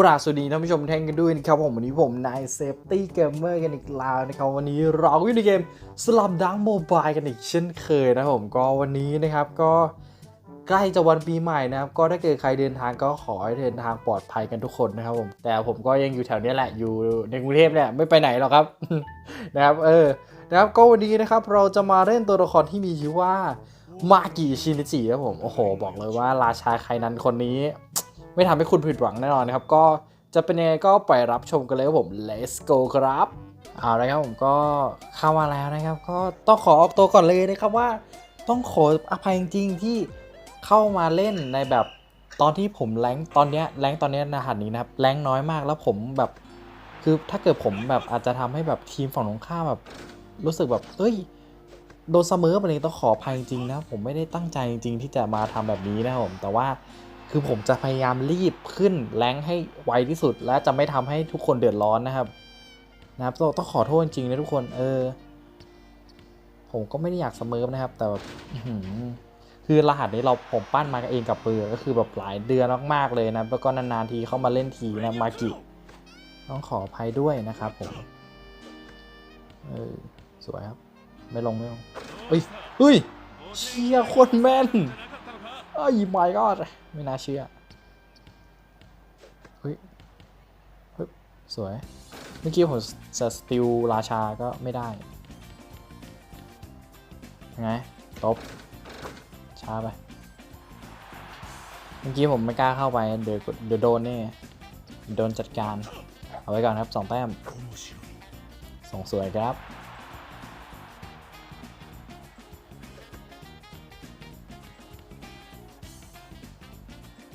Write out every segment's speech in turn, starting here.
กราบสวัสดีท่านผู้ชมแท่งกันด้วยนะครับผมวันนี้ผมนายเซฟตี้เกมเมอร์กันอีกแล้วนะครับวันนี้เราอยู่ในเกมสลับดังโมบายกันอีกเช่นเคยนะผมก็วันนี้นะครับก็ใกล้จะวันปีใหม่นะครับก็ถ้าเกิดใครเดินทางก็ขอให้เดินทางปลอดภัยกันทุกคนนะครับผมแต่ผมก็ยังอยู่แถวนี้แหละอยู่ในกรุงเทพเนี่ยไม่ไปไหนหรอกครับนะครับเออนะครับก็วันนี้นะครับเราจะมาเล่นตัวละครที่มีชื่อว่ามากิชินิจิครับผมโอ้โห บอกเลยว่าราชาใครนั้นคนนี้ ไม่ทำให้คุณผิดหวังแน่นอนนะครับ ก็จะเป็นยังไงก็ไปรับชมกันเลยครับผม let's go ครับเอาละครับผมก็เข้ามาแล้วนะครับ ก็ต้องขอออกตัวก่อนเลยนะครับว่าต้องขออภัยจริงๆที่เข้ามาเล่นในแบบตอนที่ผมแรงตอนเนี้ยแรงตอนเนี้ยนะหัสนี้นะครับแรงน้อยมากแล้วผมแบบคือถ้าเกิดผมแบบอาจจะทำให้แบบทีมฝั่งตรงข้ามแบบรู้สึกแบบเอ้ยโดนเสมอไปเลยต้องขออภัยจริงๆนะผมไม่ได้ตั้งใจจริงๆที่จะมาทำแบบนี้นะครับผมแต่ว่า คือผมจะพยายามรีบขึ้นแรงให้ไวที่สุด และจะไม่ทำให้ทุกคนเดือดร้อนนะครับ นะครับต้องต้องขอโทษจริงๆนะทุกคนเออ ผมก็ไม่ได้อยากเสมอนะครับ แต่แบบคือรหัสนี้เราผมปั้นมาเองกับปืนก็คือแบบหลายเดือนมากๆเลยนะแล้วก็นานๆทีเข้ามาเล่นทีนะมากิต้องขออภัยด้วยนะครับผมเออสวยครับ ไม่ลงไม่ลงเฮ้ยเฮ้ยเชียโคนแม่น อ้ยไม่ก็ไม่น่าเชื่อเฮ้ยเฮ้ยสวย เมื่อกี้ผมจะสติลราชาก็ไม่ได้ยังไงตบ ช้าไป เมื่อกี้ผมไม่กล้าเข้าไปเดี๋ยวเดี๋ยวโดนนี่โดนจัดการ เอาไว้ก่อนครับสองแต้มส่งสวยครับ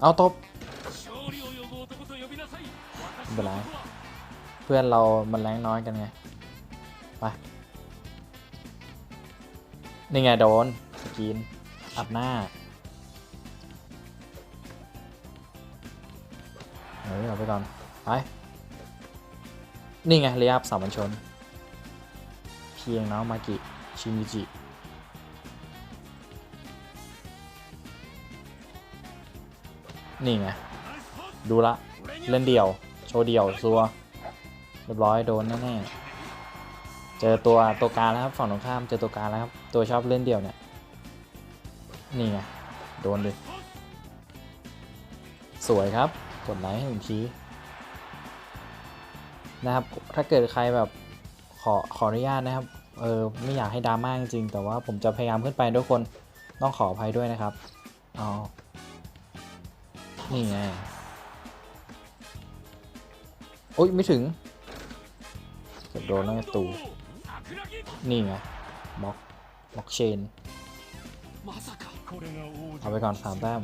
เอาตบไม่เป็นไรเพื่อนเรามันแรงน้อยกันไง ไป นี่ไงโดน สกิน อัดหน้า เออเอาไปก่อน ไป นี่ไงระยะสามัญชน เพียงน้องมากิ ชิมิจิ นี่ไง ดูละ เล่นเดี่ยว โชว์เดี่ยวซัว เรียบร้อยโดนแน่ๆ เจอตัวตัวการแล้วครับฝั่งตรงข้ามเจอตัวการแล้วครับ ตัวชอบเล่นเดี่ยวเนี่ย นี่ไง โดนเลยสวยครับ กดไลค์ให้หนึ่งทีนะครับ ถ้าเกิดใครแบบขอขออนุญาตนะครับ เออไม่อยากให้ดราม่าจริงๆ แต่ว่าผมจะพยายามขึ้นไปทุกคน ต้องขออภัยด้วยนะครับเอ นี่ไง โอ๊ยไม่ถึงเกือบโดนแล้วไงตู นี่ไงบล็อกบล็อกเชน เอาไปก่อนสามแต้ม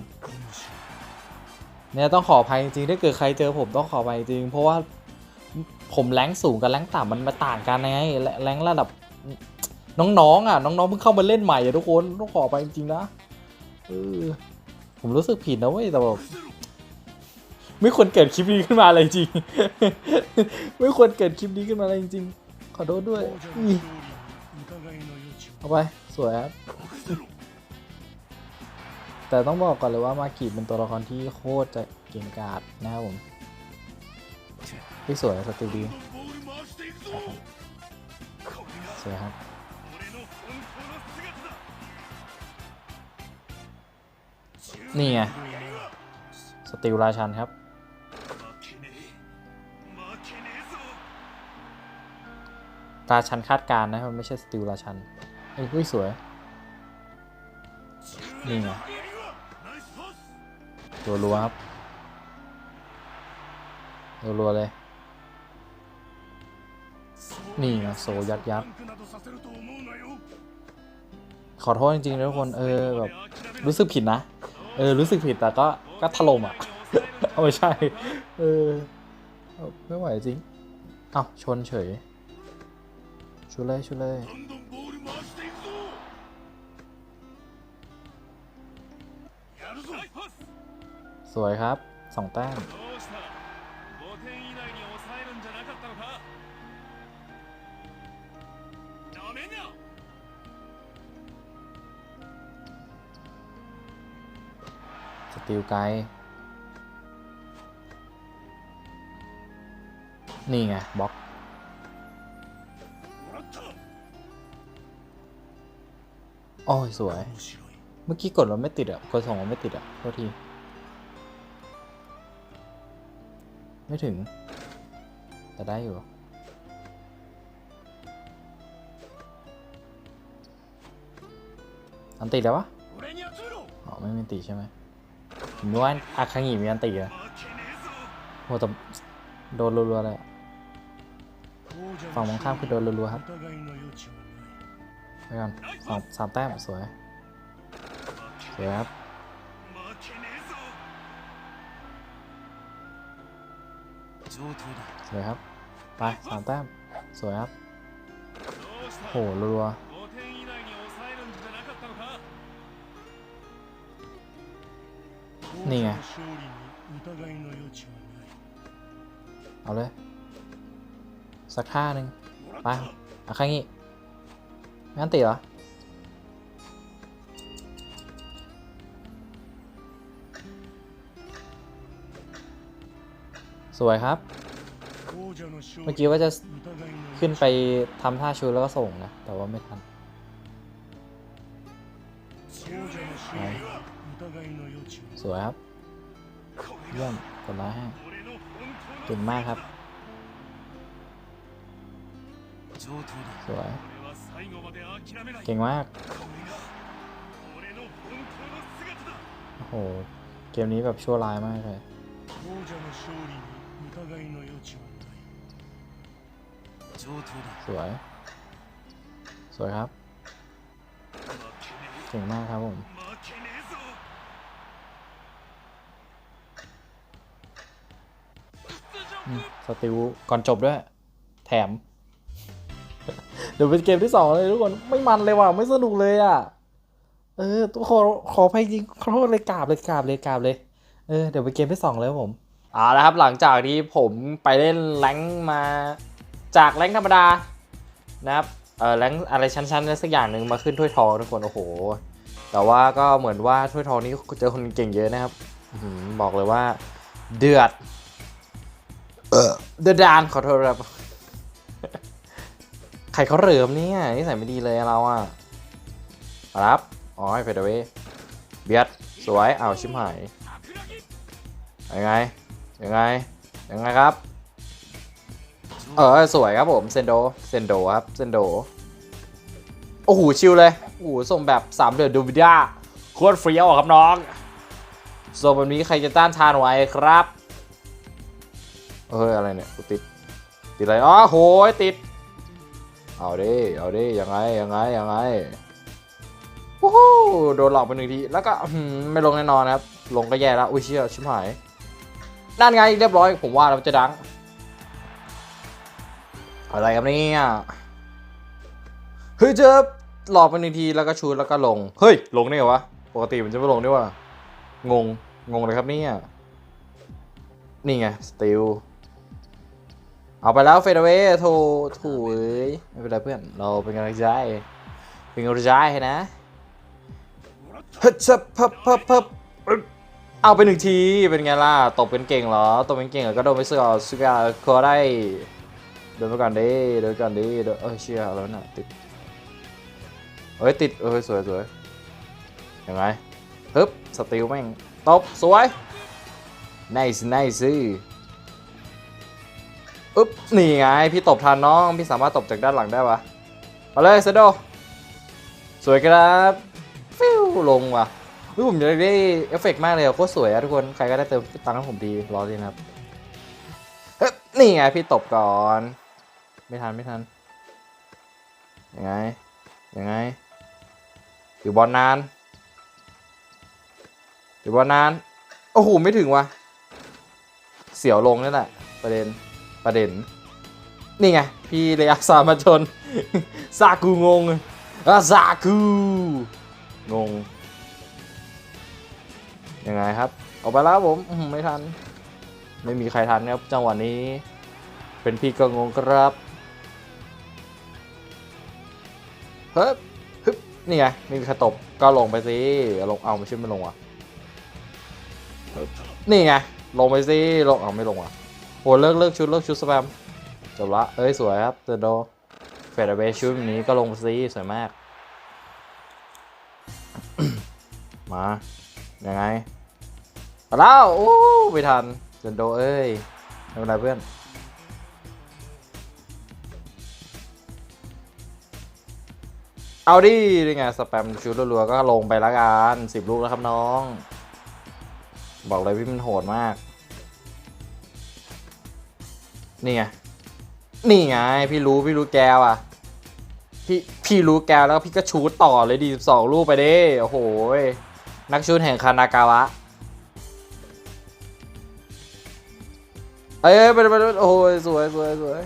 เนี่ยต้องขออภัยจริงๆถ้าเกิดใครเจอผมต้องขออภัยจริง เพราะว่าผมแรงสูงกับแรงต่ำมันมาต่างกันไงแรงระดับน้องๆอะน้องๆเพิ่งเข้ามาเล่นใหม่อะทุกคนต้องขออภัยจริงๆนะเออผมรู้สึกผิดนะเว้ยแต่แบบ ไม่ควรเกิดคลิปนี้ขึ้นมาเลยจริง ไม่ควรเกิดคลิปนี้ขึ้นมาเลยจริง ขอโทษด้วย เอาไปสวยครับ แต่ต้องบอกก่อนเลยว่ามากิเป็นตัวละครที่โคตรจะเก่งกาจนะครับผมพี่สวยสติดีสวยครับนี่ไง สติลราชันครับ ราชันคาดการณ์นะครับไม่ใช่สติลราชันเฮ้ยเฮ้สวยนี่ไงตัวรัวครับตัวรัวเลย นี่ไงโซยัดยัดขอโทษจริงๆนะทุกคนเออแบบรู้สึกผิดนะ เออรู้สึกผิดแต่ก็ก็ถล่มอะเอาไม่ใช่ เออไม่ไหวจริง เอ้าชนเฉย ชุดเลยชุดเลยสวยครับสองแต้มสติลไกด์นี่ไงบล็อก โอ้ยสวย เมื่อกี้กดแล้วไม่ติดอะ กดสองแล้วไม่ติดอะโทษที ไม่ถึง แต่ได้อยู่ อันติดแล้ววะ อ๋อ ไม่มีอันติใช่ไหมผมว่าอาคางิมีอันติอะโหแต่โดนรัวๆเลยฝั่งตรงข้ามคือโดนรัวๆครับ ไปก่อนสองสามแต้มสวยสวยครับสวยครับ ไปสามแต้มสวยครับโหรัวนี่ไง เอาเลย สักท่าหนึ่งไปเอาแค่นี้ งั้นติเหรอ สวยครับ เมื่อกี้ว่าจะขึ้นไปทำท่าชูแล้วก็ส่งนะ แต่ว่าไม่ทันสวยครับ เยี่ยมกดไลค์ให้เก่งมากครับ สวย เก่งมาก โอ้โห เกมนี้แบบชั่วร้ายมากเลยสวย สวยครับเก่งมากครับผมอืมสติลก่อนจบด้วย แถม เดี๋ยวเป็นเกมที่สองเลยทุกคนไม่มันเลยว่ะไม่สนุกเลยอะ เออตัวขอขอพายจริงขอโทษเลยกราบเลยกราบเลยกราบเลย เออเดี๋ยวเป็นเกมที่สองเลยครับผมเอาละครับหลังจากที่ผมไปเล่นแรงมาจากแรงธรรมดานะครับเออแรงอะไรชั้นๆอะไรสักอย่างหนึ่งมาขึ้นถ้วยทองทุกคนโอ้โห แต่ว่าก็เหมือนว่าถ้วยทองนี้เจอคนเก่งเยอะนะครับบอกเลยว่าเดือดเออเดือดดานขอโทษครับ ใครเขาเหลิมเนี่ยนิสัยไม่ดีเลยเราอะรับอ๋อให้เฟดเวเบียดสวยเอาวชิมหายยังไงยังไงยังไงครับ เออสวยครับผมเซนโดเซนโดครับเซนโดโอ้โหชิลเลยโอ้โหส่งแบบสามเดือนดูวิดาโคตรเฟี้ยวอะครับน้องส่งแบบนี้ใครจะต้านทานไหวครับเฮ้ยอะไรเนี่ยติดติดอะไรอ๋อโหยติด เอาดิ เอาดิ ยังไง ยังไง ยังไงโอ้โหโดนหลอกไปหนึ่งที แล้วก็ไม่ลงแน่นอนนะครับ ลงก็แย่แล้ว อุ้ยเชี่ยชิบหาย นั่นไงเรียบร้อย ผมว่าเราจะดัง อะไรครับเนี่ยเฮ้ยเจอหลอกไปหนึ่งทีแล้วก็ชูแล้วก็ลง เฮ้ย ลงได้ไงวะ ปกติมันจะไม่ลงด้วยวะงง งงเลยครับเนี่ย นี่ไง สติล เอาไปแล้วเฟดเวย์โถโถูเอ้ยไม่เป็นไรเพื่อน เราเป็นกำลังใจ เป็นกำลังใจให้นะฮึดชับพับพับพับเอาไปหนึ่งที เป็นไงล่ะ ตบเป็นเก่งเหรอ ตบเป็นเก่งเหรอก็โดนไปเสือสกาคอได้เดินไปก่อนดิเดินก่อนดิเดินเอ้ยเชี่ยแล้วน่ะติดเอ้ยติดเอ้ยสวยสวยยังไงฮึบสติลแม่ง ตบ สวย nice nice อึ๊บนี่ไงพี่ตบทันน้อง พี่สามารถตบจากด้านหลังได้ปะมาเลยเซโดสวยครับฟิวลงว่ะวิผมอยากได้เอฟเฟกต์มากเลยโคตรสวยอะทุกคนใครก็ได้เติมตังค์ให้ผมดีรอดีนะครับเฮ้ยนี่ไงพี่ตบก่อน ไม่ทันไม่ทันยังไงยังไงอยู่บอลนานอยู่บอลนานโอ้โหไม่ถึงว่ะเสียวลงนี่แหละประเด็น ประเด็น นี่ไง พี่เลยอักษามาชน ซากูงงอะซากูงง ยังไงครับ ออกไปแล้วผมไม่ทัน ไม่มีใครทันครับ จังหวะนี้ เป็นพี่ก็งงครับเฮ้ยฮึบนี่ไงไม่มีใครตบก็ลงไปสิลงเอาไม่ใช่ไม่ลงว่ะนี่ไงลงไปสิลงเอาไม่ลงว่ะ อ้เลิกเลิกชุดเลิกชุดสแปมจบละเอ้ย สวยครับเตอร์โดเฟดเวชุดนี้ก็ลงซีสวยมาก มา ยังไงเอาแล้วโอ้ไม่ทันเตอร์โดเอ้ยไม่เป็นไรเพื่อนเอาดินี่ไงสแปมชุดรัวๆก็ลงไปละกันสิบลูกแล้วครับน้อง บอกเลยพี่มันโหดมาก นี่ไง นี่ไง พี่รู้พี่รู้แกวอะ พี่พี่รู้แกวแล้วพี่ก็ชูดต่อเลยดีสองลูกไปเด้โอ้โหนักชูดแห่งคานากาวะ เอ้ยไปไปไปโอ้ยสวยสวยสวย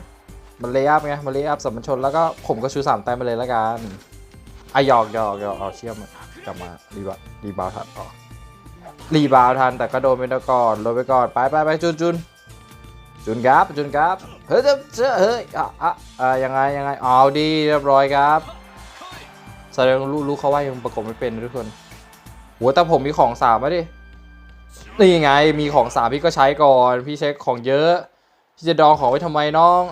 มันเลยอัพไงมันเลยอัพสัมพันชนแล้วก็ผมก็ชูสามแต้มไปเลยละกันอะหยอกหยอกหยอกเอาเชื่อมกลับมารีบารีบาวทันอ๋อรีบาวทันแต่ก็โดนไปก่อนโดนไปก่อนไปไปไปจุนจุน จุนครับจุนครับเฮ้ยเจ้าเฮ้ยอะอะอะยังไงยังไงเอาดีเรียบร้อยครับแสดงรู้รู้เขาว่ายังประกบไม่เป็นทุกคนโหแต่ผมมีของสามมาดินี่ไงมีของสามพี่ก็ใช้ก่อนพี่ใช้ของเยอะพี่จะดองของไว้ทำไมน้อง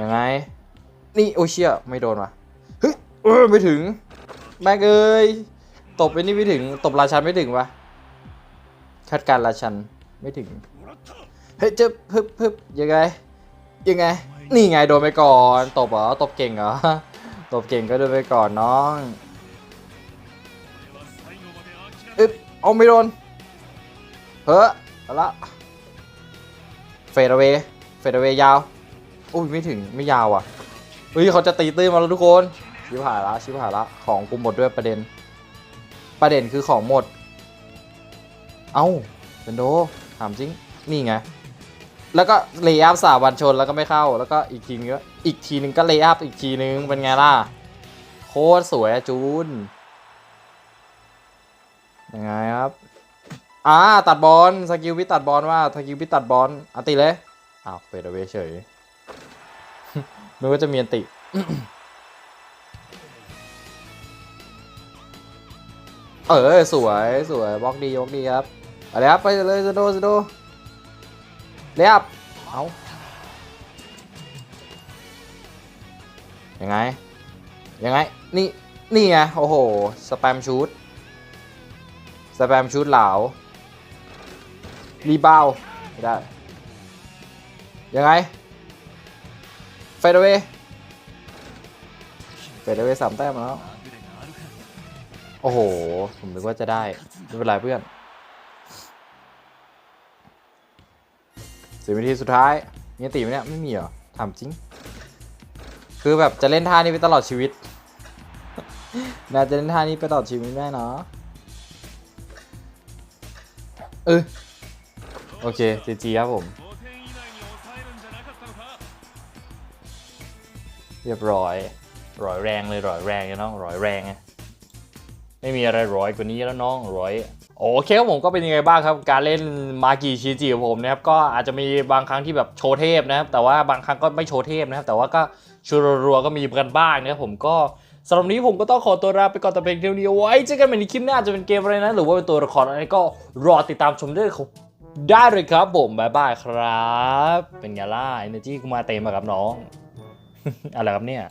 ยังไง นี่โอเชียไม่โดนว่ะเฮ้ยเออไม่ถึงแม่งเอ้ยตบไปนี่ไม่ถึงตบราชันไม่ถึงวะคาดการราชันไม่ถึง ฮ้ยเจะพึบพึบยังไง ยังไง นี่ไงโดนไปก่อน ตบเหรอ ตบเก่งเหรอ ตบเก่งก็โดนไปก่อนน้องอึ๊บเอาไม่โดน เฮ้อเอาละเฟดเวเฟดเวยาว อุ้ยไม่ถึงไม่ยาวอะเฮ้ยเขาจะตีตื้นมาแล้วทุกคน ชิบหายละชิบหายละของกูหมดด้วยประเด็น ประเด็นคือของหมด เอ้าเป็นโดถามจริง นี่ไง แล้วก็เลย์อัพสาวันชนแล้วก็ไม่เข้า แล้วก็อีกทีนึงก็อีกทีนึงก็เลย์อัพอีกทีนึงเป็นไงล่ะ โคตรสวยอะจูนยังไงครับอ่าตัดบอลสกิลพี่ตัดบอลว่าสกิลพี่ตัดบอลอัติเลยอ้าวเฟดเวเฉยนึกว่าจะมีอันติเออสวยสวยบล็อกดีบล็อกดีครับเอาเลยครับไปเลยสโดสโด เรียบเอายังไง ยังไง นี่ นี่ไง โอ้โห สแปมชูดสแปมชูดเหลารีบาวไม่ได้ ยังไง เฟดเวเฟดเวสามแต้มแล้ว โอ้โห ผมนึกว่าจะได้ ไม่เป็นไรเพื่อน สิบนาทีสุดท้ายมีตีไหมเนี่ยไม่มีเหรอถามจริง คือแบบจะเล่นท่านี้ไปตลอดชีวิตน่าจะเล่นท่านี้ไปตลอดชีวิตได้เนาะเออโอเคจีจีครับผมเรียบร้อยร้อยแรงเลยร้อยแรงเลยน้องร้อยแรงไม่มีอะไรร้อยกว่านี้แล้วน้องร้อย โอเคครับผมก็เป็นยังไงบ้างครับ การเล่นมากีชีจิของผมนะครับก็อาจจะมีบางครั้งที่แบบโชว์เทพนะครับ แต่ว่าบางครั้งก็ไม่โชว์เทพนะครับ แต่ว่าก็ชูรัวๆก็มีกันบ้างนะครับผมก็สำหรับนี้ผมก็ต้องขอตัวลาไปก่อนแต่เพียงเท่านี้ไว้เจอกันใหม่ในคลิปหน้าจะเป็นเกมอะไรนะหรือว่าเป็นตัวละครอะไรก็รอติดตามชมได้เลยครับได้เลยครับผมบายบายครับ เป็นไงล่ะ energy กูมาเต็มอะครับน้อง อะไรครับเนี่ย